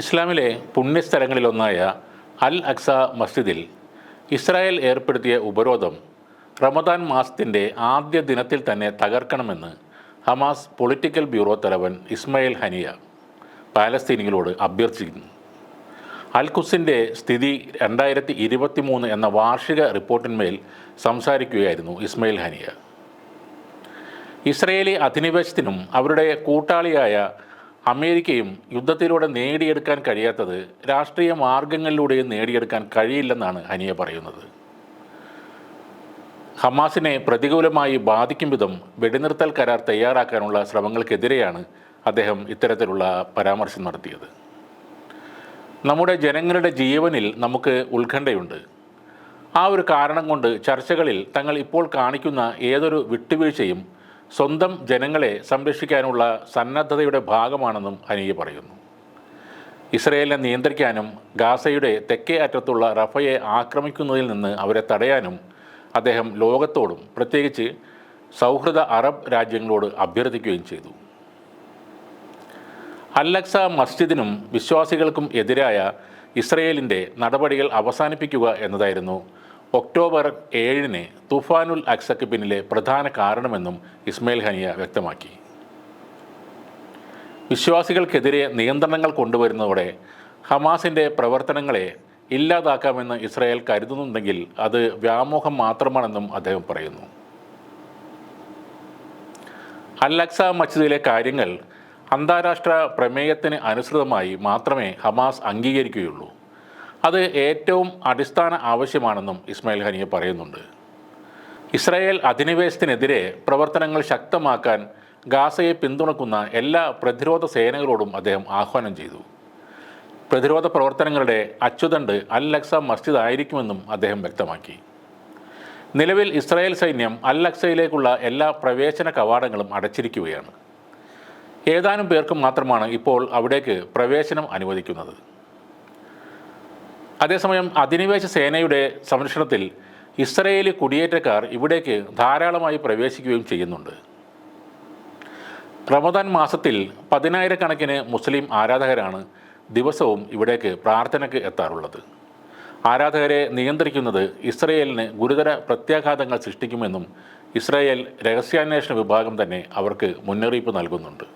ഇസ്ലാമിലെ പുണ്യസ്ഥലങ്ങളിലൊന്നായ അൽ അക്സ മസ്ജിദിൽ ഇസ്രായേൽ ഏർപ്പെടുത്തിയ ഉപരോധം റമദാൻ മാസത്തിന്റെ ആദ്യ ദിനത്തിൽ തന്നെ തകർക്കണമെന്ന് ഹമാസ് പൊളിറ്റിക്കൽ ബ്യൂറോ തലവൻ ഇസ്മായിൽ ഹനിയ പാലസ്തീനികളോട് അഭ്യർത്ഥിക്കുന്നു. അൽഖുസിന്റെ സ്ഥിതി രണ്ടായിരത്തി ഇരുപത്തി മൂന്ന് എന്ന വാർഷിക റിപ്പോർട്ടിന്മേൽ സംസാരിക്കുകയായിരുന്നു ഇസ്മായിൽ ഹനിയ. ഇസ്രയേലി അധിനിവേശത്തിനും അവരുടെ കൂട്ടാളിയായ അമേരിക്കയും യുദ്ധത്തിലൂടെ നേടിയെടുക്കാൻ കഴിയാത്തത് രാഷ്ട്രീയ മാർഗങ്ങളിലൂടെയും നേടിയെടുക്കാൻ കഴിയില്ലെന്നാണ് ഹനിയ പറയുന്നത്. ഹമാസിനെ പ്രതികൂലമായി ബാധിക്കും വിധം വെടിനിർത്തൽ കരാർ തയ്യാറാക്കാനുള്ള ശ്രമങ്ങൾക്കെതിരെയാണ് അദ്ദേഹം ഇത്തരത്തിലുള്ള പരാമർശം നടത്തിയത്. നമ്മുടെ ജനങ്ങളുടെ ജീവനിൽ നമുക്ക് ഉത്കണ്ഠയുണ്ട്. ആ ഒരു കാരണം കൊണ്ട് ചർച്ചകളിൽ തങ്ങൾ ഇപ്പോൾ കാണിക്കുന്ന ഏതൊരു വിട്ടുവീഴ്ചയും സ്വന്തം ജനങ്ങളെ സംരക്ഷിക്കാനുള്ള സന്നദ്ധതയുടെ ഭാഗമാണെന്നും ഹനിയ പറയുന്നു. ഇസ്രയേലിനെ നിയന്ത്രിക്കാനും ഗാസയുടെ തെക്കേ അറ്റത്തുള്ള റഫയെ ആക്രമിക്കുന്നതിൽ നിന്ന് അവരെ തടയാനും അദ്ദേഹം ലോകത്തോടും പ്രത്യേകിച്ച് സൗഹൃദ അറബ് രാജ്യങ്ങളോട് അഭ്യർത്ഥിക്കുകയും ചെയ്തു. അല്ലക്സ മസ്ജിദിനും വിശ്വാസികൾക്കും എതിരായ ഇസ്രയേലിന്റെ നടപടികൾ അവസാനിപ്പിക്കുക എന്നതായിരുന്നു ഒക്ടോബർ ഏഴിന് തുഫാനുൽ അക്സക്ക് പിന്നിലെ പ്രധാന കാരണമെന്നും ഇസ്മയിൽ ഹനിയ വ്യക്തമാക്കി. വിശ്വാസികൾക്കെതിരെ നിയന്ത്രണങ്ങൾ കൊണ്ടുവരുന്നതോടെ ഹമാസിന്റെ പ്രവർത്തനങ്ങളെ ഇല്ലാതാക്കാമെന്ന് ഇസ്രായേൽ കരുതുന്നുണ്ടെങ്കിൽ അത് വ്യാമോഹം മാത്രമാണെന്നും അദ്ദേഹം പറയുന്നു. അല്ലക്സ മസ്ജിദിലെ കാര്യങ്ങൾ അന്താരാഷ്ട്ര പ്രമേയത്തിന് അനുസൃതമായി മാത്രമേ ഹമാസ് അംഗീകരിക്കുകയുള്ളൂ. അത് ഏറ്റവും അടിസ്ഥാന ആവശ്യമാണെന്നും ഇസ്മായിൽ ഹനിയ പറയുന്നുണ്ട്. ഇസ്രായേൽ അധിനിവേശത്തിനെതിരെ പ്രവർത്തനങ്ങൾ ശക്തമാക്കാൻ ഗാസയെ പിന്തുണക്കുന്ന എല്ലാ പ്രതിരോധ സേനകളോടും അദ്ദേഹം ആഹ്വാനം ചെയ്തു. പ്രതിരോധ പ്രവർത്തനങ്ങളുടെ അച്ചുതണ്ട് അൽ അക്സ മസ്ജിദ് ആയിരിക്കുമെന്നും അദ്ദേഹം വ്യക്തമാക്കി. നിലവിൽ ഇസ്രായേൽ സൈന്യം അൽ അക്സയിലേക്കുള്ള എല്ലാ പ്രവേശന കവാടങ്ങളും അടച്ചിരിക്കുകയാണ്. ഏതാനും പേർക്ക് മാത്രമാണ് ഇപ്പോൾ അവിടേക്ക് പ്രവേശനം അനുവദിക്കുന്നത്. അതേസമയം അധിനിവേശ സേനയുടെ സംരക്ഷണത്തിൽ ഇസ്രയേലി കുടിയേറ്റക്കാർ ഇവിടേക്ക് ധാരാളമായി പ്രവേശിക്കുകയും ചെയ്യുന്നുണ്ട്. റമദാൻ മാസത്തിൽ പതിനായിരക്കണക്കിന് മുസ്ലിം ആരാധകരാണ് ദിവസവും ഇവിടേക്ക് പ്രാർത്ഥനയ്ക്ക് എത്താറുള്ളത്. ആരാധകരെ നിയന്ത്രിക്കുന്നത് ഇസ്രയേലിന് ഗുരുതര പ്രത്യാഘാതങ്ങൾ സൃഷ്ടിക്കുമെന്നും ഇസ്രയേൽ രഹസ്യാന്വേഷണ വിഭാഗം തന്നെ അവർക്ക് മുന്നറിയിപ്പ് നൽകുന്നുണ്ട്.